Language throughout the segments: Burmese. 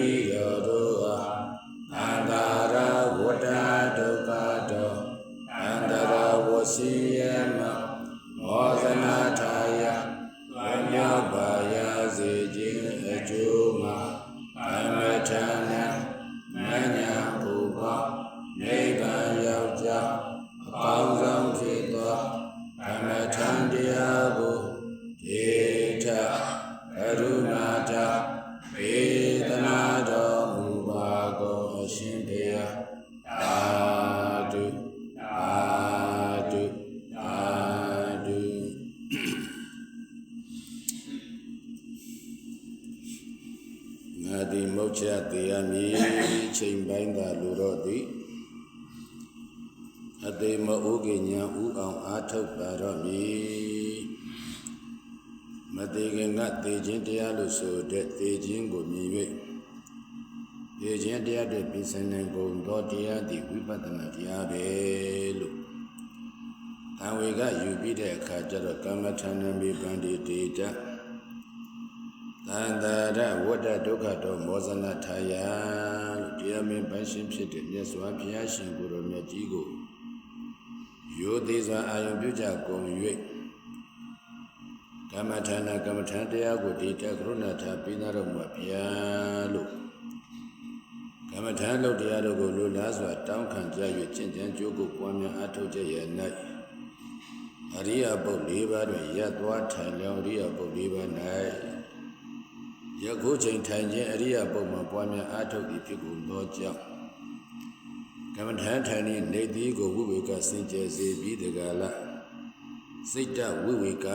တပည့်တော်တို့အားအန္တာရဝတ္တဒုက္ခတောအန္တရဝစီယမမောဇနာထာယဝိညာပါယစေခြင်းအကျိုးမှာအမထနာမညာဘူပနိဗ္ဗာန်ရောက်ကြောင်းအကောင်းဆုံးဖြစ်သောအမထံတရားကိုဒေထကရုဏာတပေ သေးခင်ကသေခြင်းတရားလို့ဆိုတဲ့သေခြင်းကိုမြင်၍သေခြင်းတရားတွေပြင်ဆင်နိုင်ပုံသောတရားသည်ဝိပဿနာတရားပဲလို့တံဝေကယူပြီးတဲ့အခါကျတော့ကမ္မထာနမိပန္တိတေတသန္တာရဝတ္တဒုက္ခတောမောဇနထာယလို့တရားမင်းပိုင်ရှင်ဖြစ်တဲ့မြတ်စွာဘုရားရှင်ကိုယ်တော်မြတ်ကြီးကိုယောသေးစွာအာယုံပြုကြကုန်၍ ကမ္မထာနာကမ္မထာတရားကိုဒီတကရုဏာထာပိနာတော်မူပါဗျာလို့ကမ္မထာလုပ်တရားတို့ကိုလိုလားစွာတောင်းခံကြ၍ကျင့်ကြံကြိုးကိုပွားများအားထုတ်ကြရ၌အရိယပုတ်၄ပါးတွင်ရပ်သွားထိုင်လျောင်းအရိယပုတ်၄ပါး၌ယခုချိန်ထိုင်ခြင်းအရိယပုံမှာပွားများအားထုတ်ပြီးဖြစ်ကုန်သောကြောင့်ကမ္မထန်ထိုင်နေနေသည်ကိုဝိဝေကစင်ကြယ်စေပြီးတကလား စိတ်တဝိဝေက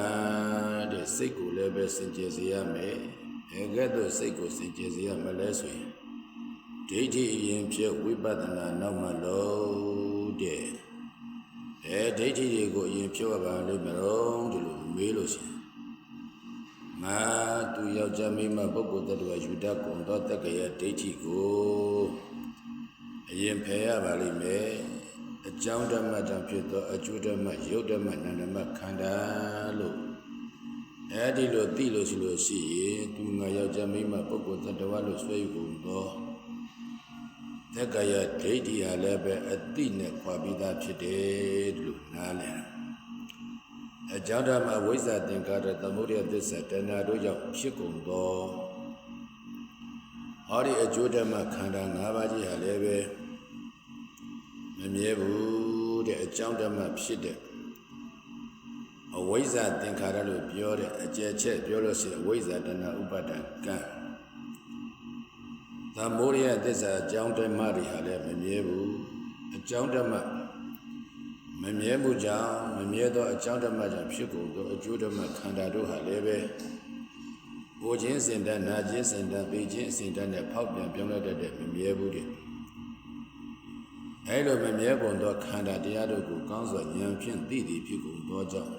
တဲ့စိတ်ကိုလည်းပဲစင်ကြယ်စေရမယ်အဲကဲ့သို့စိတ်ကိုစင်ကြယ်စေရမလဲဆိုရင်ဒိဋ္ဌိအရင်ဖြစ်ဝိပဿနာနောက်မှလို့တဲ့အဲဒိဋ္ဌိတွေကိုအရင်ဖြုတ်ရပါလိမ့်မယ်တော့ဒီလိုမေးလို့ရှိရင်ငါသူယောက်ျားမိန်းမပုဂ္ဂိုလ်တ attva ယူတတ်ကုန်သောတက္ကရာဒိဋ္ဌိကိုအရင်ဖယ်ရပါလိမ့်မယ်အ ကြောင်းဓမ္မတံဖြစ်သောအကျိုးဓမ္မယုတ်ဓမ္မနန္ဓမ္မခန္ဓာလို့အဲဒီလိုသိလို့ရှိလို့ရှိရင်သူငါယောက်ျားမိန်းမပုဂ္ဂိုလ်တ attva လို့ဆွဲယူကုန်သောတက္ကရာဒိဋ္ဌိဟာလည်းပဲအတိနဲ့ခွာပြီးသားဖြစ်တယ်လို့နားလည်တယ်အကြောင်းဓမ္မဝိဇ္ဇာသင်္ခါရသမုဒယသစ္စာတဏှာတို့ကြောင့်ဖြစ်ကုန်သောဟောဒီအကျိုးဓမ္မခန္ဓာ၅ပါးကြီးဟာလည်းပဲ မမြဲဘူးတဲ့အကြောင်းဓမ္မဖြစ်တဲ့အဝိဇ္ဇာသင်္ခါရလို့ပြောတဲ့အကျယ်ချက်ပြောလို့ရှိရင်အဝိဇ္ဇာတဏှာဥပါဒံကံသမုဒယသစ္စာအကြောင်းဓမ္မတွေဟာလည်းမမြဲဘူးအကြောင်းဓမ္မမမြဲမှုကြောင့်မမြဲသောအကြောင်းဓမ္မကြောင့်ဖြစ်ကုန်သောအကျိုးဓမ္မခန္ဓာတို့ဟာလည်းပဲဘိုခြင်းစင်တတ်နာခြင်းစင်တတ်သိခြင်းစင်တတ်နဲ့ဖောက်ပြန်ပြောင်းလဲတတ်တဲ့မမြဲဘူးတဲ့ အဲလိုမမြဲကုန်သောခန္ဓာတရားတို့ကိုကောင်းစွာဉာဏ်ဖြင့်သိသည်ဖြစ်ကုန်သောကြောင့်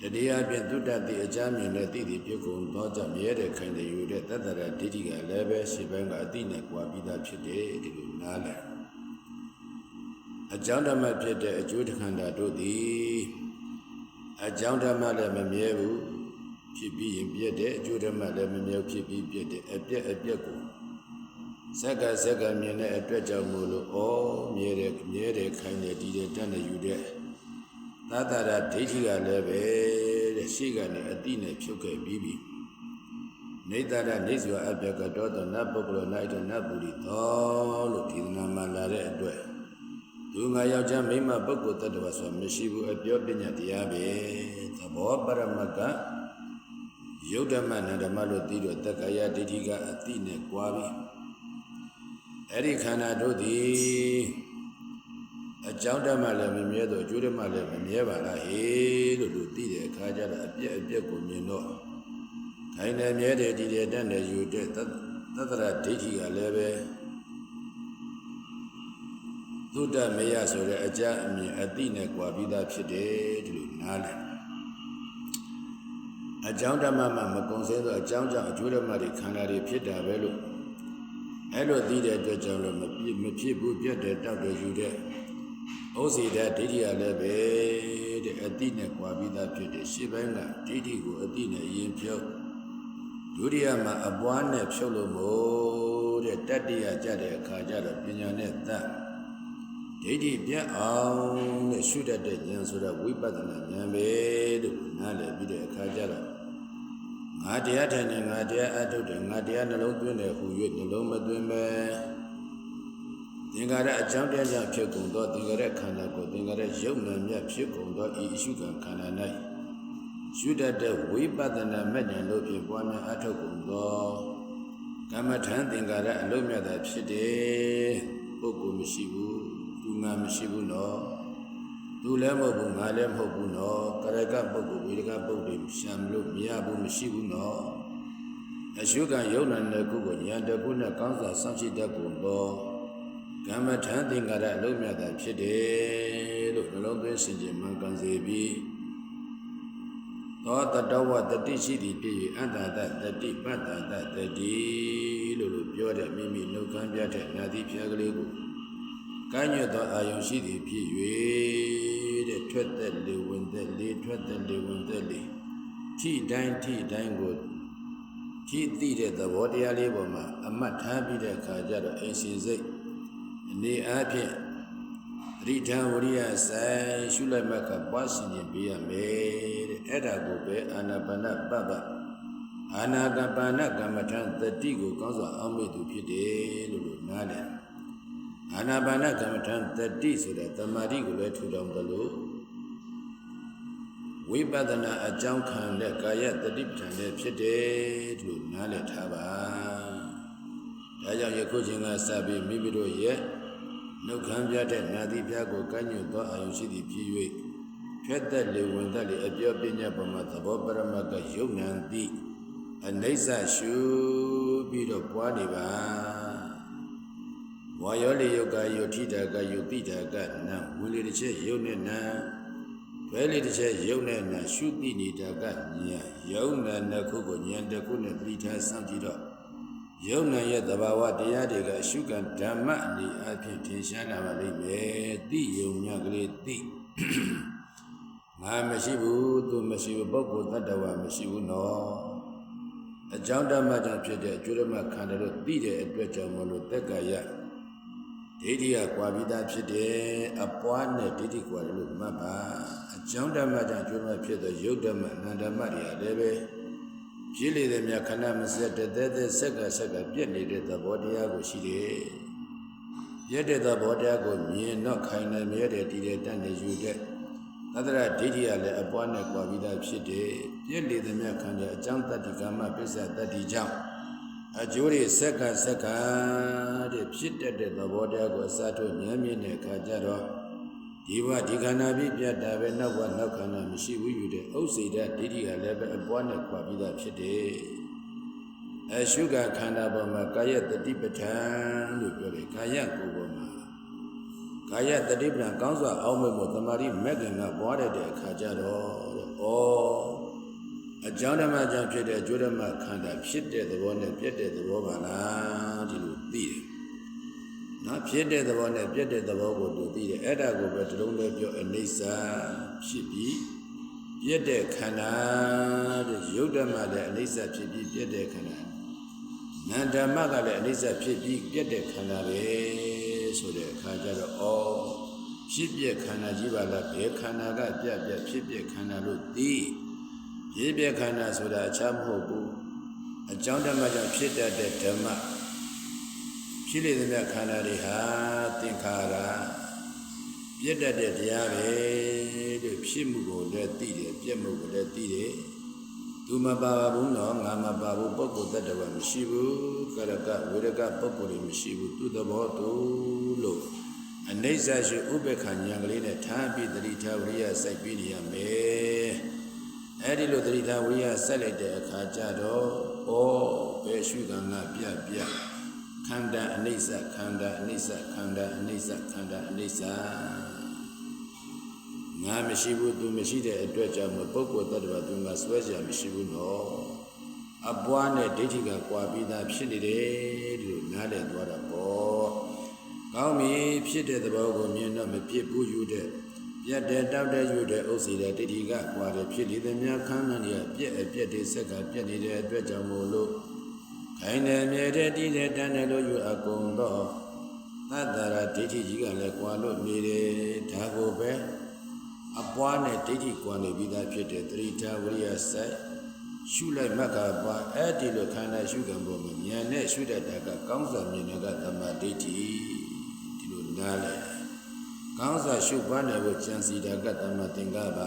တတရားဖြင့်သုတ္တတိအကြမြင်တဲ့သိသည်ဖြစ်ကုန်သောကြောင့်မြဲတဲ့ခိုင်တဲ့ယူတဲ့တတ္တရဒိဋ္ဌိကလည်းပဲရှေ့ပိုင်းကအတိနဲ့ကြွားပြီးသားဖြစ်တယ်ဒီလိုနားလည်အကြောင်းဓမ္မဖြစ်တဲ့အကျိုးတခန္ဓာတို့သည်အကြောင်းဓမ္မလည်းမမြဲဘူးဖြစ်ပြီးရင်ပြည့်တဲ့အကျိုးဓမ္မလည်းမမြဲဖြစ်ပြီးပြည့်တဲ့အပြက်အပြက်ကို စက္ကစက္ကမြင်တဲ့အတွက်ကြောင့်မို့လို့ဩမြဲတဲ့မြဲတဲ့ခိုင်းတဲ့ဒီတဲ့တတ်နေယူတဲ့သတ္တရာဒိဋ္ဌိကလည်းပဲတဲ့ရှိကနေအတိနဲ့ဖြုတ်ခဲ့ပြီးပြီနေတရနေစွာအပြက်ကတော့တနတ်ပုဂ္ဂလော၌တနတ်ပုရိသောလို့ဒီနာမှာလာတဲ့အတွက်သူငါယောက်ျားမိန်းမပုဂ္ဂိုလ်တ attva ဆိုမရှိဘူးအပြောပညာတရားပဲသဘောပရမကယုတ်ဓမ္မနန္ဓမ္မလို့သိတော့တက္ကရာဒိဋ္ဌိကအတိနဲ့ကြွားပြီ အဲ့ဒီခန္ဓာတို့သည်အကြောင်းဓမ္မလည်းမမြဲတော့အကျိုးဓမ္မလည်းမမြဲပါလားဟေးလို့လို့သိတဲ့အခါကျတော့အပြက်အပြက်ကိုမြင်တော့ခိုင်တယ်မြဲတယ်ဒီတယ်တတ်တယ်ယူတဲ့သတ္တရဒိဋ္ဌိကလည်းပဲသုတ္တမယဆိုတဲ့အကြအမြင်အတိနဲ့ကြွာပြီးသားဖြစ်တယ်ဒီလိုနားလည်အကြောင်းဓမ္မမှမကုံစဲသောအကြောင်းကြောင့်အကျိုးဓမ္မတွေခန္ဓာတွေဖြစ်တာပဲလို့ အဲ့လိုသိတဲ့အတွက်ကြောင့်လို့မဖြစ်မဖြစ်ဘူးပြတ်တယ်တောက်တယ်ယူတဲ့ဩစီတဲ့ဒိဋ္ဌိရလည်းပဲတဲ့အတိနဲ့ကြွားပြီးသားဖြစ်တယ်ရှေ့ပိုင်းကဒိဋ္ဌိကိုအတိနဲ့ယင်ဖြုတ်ဒုတိယမှာအပွားနဲ့ဖြုတ်လို့မို့တဲ့တတ္တိယကြတဲ့အခါကျတော့ပညာနဲ့တတ်ဒိဋ္ဌိပြတ်အောင်နဲ့ရှုတတ်တဲ့ဉာဏ်ဆိုတော့ဝိပဿနာဉာဏ်ပဲလို့နားလည်ပြီးတဲ့အခါကျတော့ ငါတရားထိုင်နေငါတရားအထုတ်တယ်ငါတရားနှလုံးသွင်းတယ်ဟူ၍နှလုံးမသွင်းပဲသင်္ကာရအကြောင်းတရားကြောင့်ဖြစ်ကုန်သောသင်္ကာရခန္ဓာကိုသင်္ကာရယုံနာမြတ်ဖြစ်ကုန်သောဤအရှုခံခန္ဓာ၌ရှုတတ်တဲ့ဝိပဿနာမဲ့ဉာဏ်လို့ဖြင့်ပွားများအထုတ်ကုန်သောကမ္မထံသင်္ကာရအလုံးမြတ်သာဖြစ်တယ်ပုဂ္ဂိုလ်မရှိဘူးသူငါမရှိဘူးနော် သူလည်းမဟုတ်ဘူးငါလည်းမဟုတ်ဘူးနော်ကရကပုဂ္ဂိုလ်ဝေဒကပုဂ္ဂိုလ်ရှံလို့မရဘူးမရှိဘူးနော်အရှုကယုံနာတဲ့ကုကိုဉာဏ်တကုနဲ့ကောင်းစွာစောင့်ရှိတတ်ကုန်သောကမ္မထံသင်္ကာရအလုံးမြတ်တာဖြစ်တယ်လို့နှလုံးသွင်းစဉ်ခြင်းမှန်ကန်စေပြီးသောတတဝတတိရှိသည်ဖြစ်၍အတ္တတတတိပတ္တတတတိလို့လို့ပြောတဲ့မိမိနှုတ်ခမ်းပြတဲ့နာတိဖျားကလေးကို ကမ်းညွတ်သောအာယုံရှိသည်ဖြစ်၍တဲ့ထွက်သက်လေဝင်သက်လေထွက်သက်လေဝင်သက်လေထိတိုင်းထိတိုင်းကိုထိသိတဲ့သဘောတရားလေးပေါ်မှာအမှတ်ထားပြီးတဲ့အခါကျတော့အိမ်ရှင်စိတ်အနေအားဖြင့်သတိထားဝရိယဆိုင်ရှုလိုက်မှကပွားရှင်ခြင်းပေးရမယ်တဲ့အဲ့ဒါကိုပဲအာနာပါနပပ္ပအာနာကပ္ပနကမ္မထံတတိကိုကောင်းစွာအောက်မေ့သူဖြစ်တယ်လို့လို့နားလည် အာနာပါနကမ္မထံတတိဆိုတဲ့တမာတိကိုလည်းထူထောင်တယ်လို့ဝိပဿနာအကြောင်းခံတဲ့ကာယတတိပဋ္ဌာန်လည်းဖြစ်တယ်လို့နားလည်ထားပါဒါကြောင့်ယခုချိန်ကစပြီးမိမိတို့ရဲ့နှုတ်ခမ်းပြတဲ့နာတိပြကိုကန့်ညွတ်သောအာယုရှိသည်ဖြစ်၍ဖြတ်သက်လေဝင်သက်လေအပြောပညာပေါ်မှာသဘောပရမတ်ကယုံနံသည့်အနိစ္စရှုပြီးတော့ပွားနေပါ ဝါယောလေယုတ်ကယုတ်ထိတာကယုတ်တိတာကနံဝင်လေတစ်ချက်ယုတ်နဲ့နံဘဲလေတစ်ချက်ယုတ်နဲ့နံရှုတိနေတာကညာယုတ်နဲ့နှစ်ခုကိုဉာဏ်တစ်ခုနဲ့သတိထားစောင့်ကြည့်တော့ယုတ်နဲ့ရဲ့သဘာဝတရားတွေကအရှုကံဓမ္မအနေအချင်းထင်ရှားလာပါလိမ့်မယ်တိယုံမြကလေးတိငါမရှိဘူးသူမရှိဘူးပုဂ္ဂိုလ်တ attva မရှိဘူးနော်အကြောင်းဓမ္မကြောင့်ဖြစ်တဲ့အကျွမ်းမခန္ဓာတို့သိတဲ့အတွက်ကြောင့်မလို့တက္ကရာ ဒိဋ္ဌိကကွာပြီးသားဖြစ်တယ်အပွားနဲ့ဒိဋ္ဌိကွာတယ်လို့မှတ်ပါအကြောင်းဓမ္မကြောင့်ကျွမ်းမဖြစ်သောယုတ်ဓမ္မအနန္တဓမ္မတွေဟာလည်းပဲဖြစ်လေတဲ့မြတ်ခဏမစက်တဲ့တဲ့တဲ့ဆက်ကဆက်ကပြည့်နေတဲ့သဘောတရားကိုရှိတယ်ပြည့်တဲ့သဘောတရားကိုမြင်တော့ခိုင်နေမြဲတဲ့တည်တဲ့တန်တဲ့ယူတဲ့သတ္တရဒိဋ္ဌိကလည်းအပွားနဲ့ကွာပြီးသားဖြစ်တယ်ပြည့်လေတဲ့မြတ်ခန္ဓာအကြောင်းတတ္တိကမ္မပစ္စတတ္တိကြောင့် အကျိုးတွေစက္ကစက္ကတဲ့ဖြစ်တတ်တဲ့သဘောတရားကိုအစထုတ်ဉာဏ်မြင့်တဲ့အခါကျတော့ဒီဘဝဒီခန္ဓာပြီးပြတ်တာပဲနောက်ဘဝနောက်ခန္ဓာမရှိဘူးယူတဲ့ဥစ္စေတဒိဋ္ဌိကလည်းပဲအပွားနဲ့ခွာပြီးသားဖြစ်တယ်။အရှုကခန္ဓာပေါ်မှာကာယတတိပဋ္ဌာန်လို့ပြောတယ်ကာယကိုယ်ပေါ်မှာကာယတတိပဋ္ဌာန်ကောင်းစွာအောက်မဲ့ဖို့တမာတိမက်ကင်ကပွားတတ်တဲ့အခါကျတော့တဲ့ဩ အကြောင်းဓမ္မကြောင့်ဖြစ်တဲ့အကျိုးဓမ္မခန္ဓာဖြစ်တဲ့သဘောနဲ့ပြည့်တဲ့သဘောပါလားဒီလိုသိတယ်။နော်ဖြစ်တဲ့သဘောနဲ့ပြည့်တဲ့သဘောကိုသူသိတယ်။အဲ့ဒါကိုပဲတလုံးလေးပြောအနိစ္စဖြစ်ပြီးပြည့်တဲ့ခန္ဓာတဲ့ယုတ်ဓမ္မလည်းအနိစ္စဖြစ်ပြီးပြည့်တဲ့ခန္ဓာနန္ဓမ္မကလည်းအနိစ္စဖြစ်ပြီးပြည့်တဲ့ခန္ဓာပဲဆိုတဲ့အခါကျတော့ဩဖြစ်ပြခန္ဓာကြီးပါလားဘယ်ခန္ဓာကပြပြဖြစ်ပြခန္ဓာလို့သိပြ ည့်ပြည့်ခန္ဓာဆိုတာအခြားမဟုတ်ဘူးအကြောင်းဓမ္မကြောင့်ဖြစ်တတ်တဲ့ဓမ္မဖြစ်လေတဲ့ခန္ဓာတွေဟာသင်္ခါရပြည့်တတ်တဲ့တရားပဲတဲ့ဖြစ်မှုကိုလည်းသိတယ်ပြည့်မှုကိုလည်းသိတယ်သူမပါဘူးနော်ငါမပါဘူးပုဂ္ဂိုလ်တ attva မရှိဘူးကရကဝေရကပုဂ္ဂိုလ်တွေမရှိဘူးသူသဘောသူလို့အနိစ္စရှိဥပ္ပခဉာဏ်ကလေးနဲ့ထားပြီးတတိထားဝိရိယစိုက်ပြီးနေရမယ် အဲ့ဒီလိုတတိထားဝိရိယဆက်လိုက်တဲ့အခါကျတော့ဩဘယ်ရှုကံကပြပြခန္ဓာအနိစ္စခန္ဓာအနိစ္စခန္ဓာအနိစ္စခန္ဓာအနိစ္စငါမရှိဘူးသူမရှိတဲ့အတွက်ကြောင့်မပုဂ္ဂိုလ်တ attva သူငါစွဲကြမရှိဘူးနော်အပွားနဲ့ဒိဋ္ဌိကကွာပြီးသားဖြစ်နေတယ်လို့နားလည်သွားတာပေါ့ကောင်းပြီဖြစ်တဲ့သဘောကိုမြင်တော့မဖြစ်ဘူးယူတဲ့ ပြတ်တဲ့တောက်တဲ့ယူတဲ့ဥစ္စေတဲ့ဒိဋ္ဌိကကွာတယ်ဖြစ်နေသည်များခမ်းမှန်ရပြက်အပြက်တွေဆက်ကပြက်နေတဲ့အတွက်ကြောင့်မို့လို့ခိုင်တယ်မြဲတဲ့တည်တဲ့တန်းတယ်လို့ယူအကုန်တော့သတ္တရာဒိဋ္ဌိကြီးကလည်းကွာလို့နေတယ်ဒါကိုပဲအပွားနဲ့ဒိဋ္ဌိကွာနေပြီးသားဖြစ်တဲ့သတိထားဝိရိယစိုက်ရှုလိုက်မှတ်ကပါအဲ့ဒီလိုခန္ဓာရှုကံပေါ်မှာဉာဏ်နဲ့ရှုတတ်တာကကောင်းစွာမြင်တဲ့ကသမ္မာဒိဋ္ဌိဒီလိုနားလဲ ကောင်းစွာရှုပွားနိုင်ဖို့ကြံစီတာကသမ္မာသင်္ကပ္ပ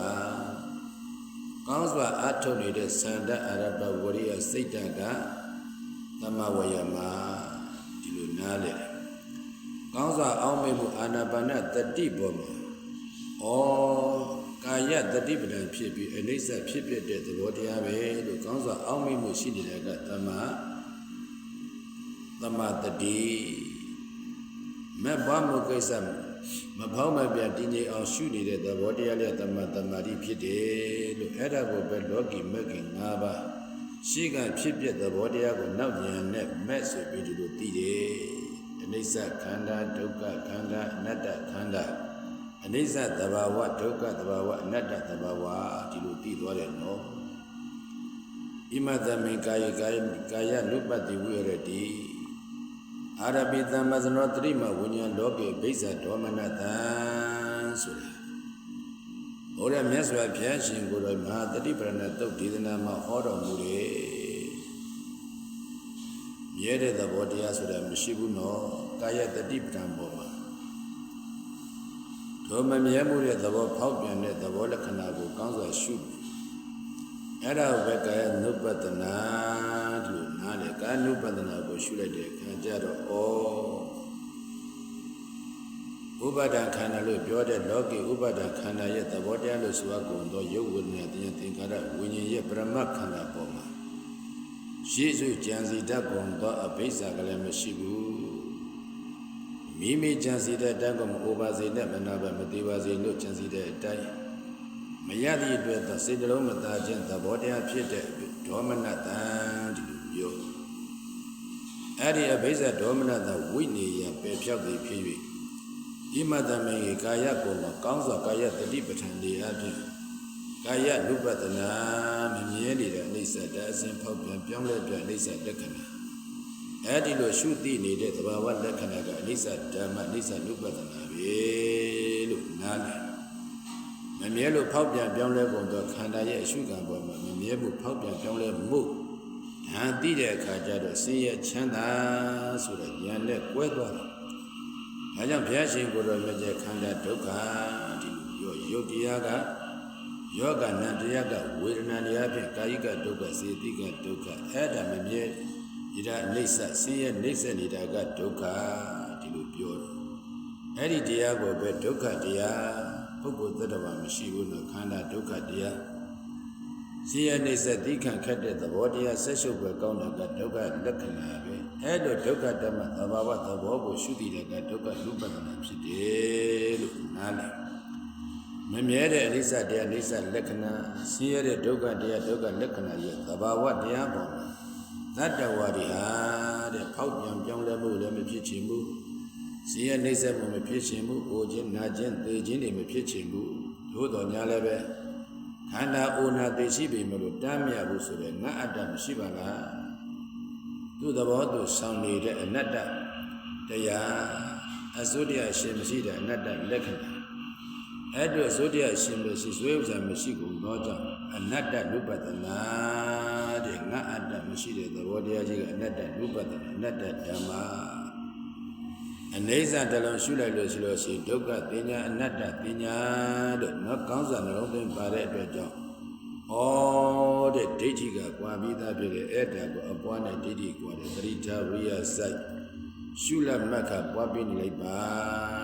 ကောင်းစွာအထုတ်နေတဲ့သန္တအရပဝရိယစိတ်တကသမ္မာဝယမဒီလိုနားလဲကောင်းစွာအောင်းမေမှုအာနာပါနတတိပေါ်မှာဩကာယတတိပဒံဖြစ်ပြီးအနိစ္စဖြစ်ဖြစ်တဲ့သဘောတရားပဲလို့ကောင်းစွာအောင်းမိမှုရှိနေတဲ့ကတမသမတတိမဘမကိစ္စ မဖောင်းမပြတည်ငြိမ်အောင်ရှုနေတဲ့သဘောတရားလေးတမတမာတိဖြစ်တယ်လို့အဲ့ဒါကိုပဲလောကီမက်ကင်၅ပါးရှိကဖြစ်ပြသဘောတရားကိုနောက်ဉာဏ်နဲ့မက်ဆိုပြီးဒီလိုသိတယ်အနိစ္စခန္ဓာဒုက္ခခန္ဓာအနတ္တခန္ဓာအနိစ္စသဘာဝဒုက္ခသဘာဝအနတ္တသဘာဝဒီလိုသိသွားတယ်နော်ဣမတမေကာယကာယကာယနုပတိဝိရတိ အာရပိသမ္မဇနောတရိမဝိညာဉ်လောကေဘိဇ္ဇဒေါမနတံဆိုတာဘုရားမြတ်စွာဘုရားရှင်ကိုယ်တော်မဟာတတိပရဏတုတ်ဒေသနာမှာဟောတော်မူတယ်မြဲတဲ့သဘောတရားဆိုတာမရှိဘူးနော်ကာယတတိပဋ္ဌာန်ပေါ်မှာဒုမမြဲမှုတဲ့သဘောဖောက်ပြန်တဲ့သဘောလက္ခဏာကိုကောင်းစွာရှု အဲ့ဒါဘက်ကရဲ့နုပတနာလို့နားလေကာနုပတနာကိုရှုလိုက်တဲ့အခါကျတော့ဩဥပါဒခန္ဓာလို့ပြောတဲ့လောကီဥပါဒခန္ဓာရဲ့သဘောတရားလို့ဆိုအပ်ကုန်သောယုတ်ဝိညာဉ်တရားသင်္ခါရဝိညာဉ်ရဲ့ပရမတ်ခန္ဓာပေါ်မှာရှေ့စုကြံစီတတ်ကုန်သောအဘိဓါကလည်းမရှိဘူးမိမိကြံစီတဲ့တတ်ကုန်မအိုပါစေနဲ့မနာပဲမသေးပါစေလို့ကြံစီတဲ့အတိုင်း မရသည့်အတွက်သောစိတ်လုံးမသားခြင်းသဘောတရားဖြစ်တဲ့ဒေါမနတံဒီလိုပြောအဲ့ဒီအဘိဇ္ဇဒေါမနတဝိနေယပယ်ဖြောက်သည်ဖြစ်၍ဣမတမေကာယကိုမှာကောင်းစွာကာယတတိပဋ္ဌာန်လေးအဖြစ်ကာယနုပတနာမမြဲနေတဲ့အိဋ္ဌတအစဉ်ဖောက်ပြန်ပြောင်းလဲပြန်အိဋ္ဌလက္ခဏာအဲ့ဒီလိုရှုသိနေတဲ့သဘာဝလက္ခဏာကအိဋ္ဌဓမ္မအိဋ္ဌနုပတနာပဲလို့နားလည် မမြဲလို့ဖောက်ပြန်ပြောင်းလဲပုံတော့ခန္ဓာရဲ့အရှုခံပေါ်မှာမမြဲမှုဖောက်ပြန်ပြောင်းလဲမှုဒါသိတဲ့အခါကျတော့ဆင်းရဲချမ်းသာဆိုတဲ့ဉာဏ်နဲ့ကွဲသွားတယ်။ဒါကြောင့်ဘုရားရှင်ကိုယ်တော်မြတ်ရဲ့ခန္ဓာဒုက္ခဒီလိုယုတ်တရားကယောဂနံတရားကဝေဒနာတရားဖြင့်ကာယကဒုက္ခစေတိကဒုက္ခအဲ့ဒါမမြဲဒီဒါအိဋ္ဌဆင်းရဲနှိမ့်ဆက်နေတာကဒုက္ခဒီလိုပြောတယ်။အဲ့ဒီတရားကိုပဲဒုက္ခတရား ပုဂ္ဂိုလ်သတ္တဝါမရှိဘူးလို့ခန္ဓာဒုက္ခတရားဆင်းရဲနှိမ့်ဆက်တိခံခတ်တဲ့သဘောတရားဆက်ရှုပ်ပဲကောင်းတာကဒုက္ခလက္ခဏာပဲအဲ့လိုဒုက္ခဓမ္မသဘာဝသဘောကိုရှုတည်တဲ့ကဒုက္ခလူပဒနာဖြစ်တယ်လို့နားလည်မမြဲတဲ့အနိစ္စတရားအနိစ္စလက္ခဏာဆင်းရဲတဲ့ဒုက္ခတရားဒုက္ခလက္ခဏာရဲ့သဘာဝတရားပေါ်မှာသတ္တဝါတွေဟာတဲ့ဖောက်ပြန်ပြောင်းလဲမှုလည်းမဖြစ်ချင်ဘူး ဆင်းရဲနှိမ့်ဆက်မှုမဖြစ်ချင်ဘူးအိုခြင်းနာခြင်းသေခြင်းတွေမဖြစ်ချင်ဘူးသို့တော်ညာလည်းပဲခန္ဓာအိုနာသိရှိပေမလို့တမ်းမြဘူးဆိုတဲ့ငါအတ္တမရှိပါလားသူ့သဘောသူဆောင်နေတဲ့အနတ္တတရားအစိုးတရားရှင်မရှိတဲ့အနတ္တလက္ခဏာအဲ့တို့အစိုးတရားရှင်မရှိဆွေးဥစ္စာမရှိကုန်တော့ကြောင့်အနတ္တနုပဒနာတဲ့ငါအတ္တမရှိတဲ့သဘောတရားကြီးကအနတ္တနုပဒနာအနတ္တဓမ္မ အနေဆာတလုံးရှုလိုက်လို့ရှိလို့ရှိဒုက္ခပညာအနတ္တပညာတို့နော်ကောင်းစွာနှလုံးသွင်းပါတဲ့အတွက်ကြောင့်ဩတဲ့ဒိဋ္ဌိကကွာပြီးသားဖြစ်တဲ့အဲ့ဒါကိုအပွားနဲ့ဒိဋ္ဌိကွာတဲ့သတိထားဝိယစိုက်ရှုလတ်မတ်ခပွားပြီးနေလိုက်ပါ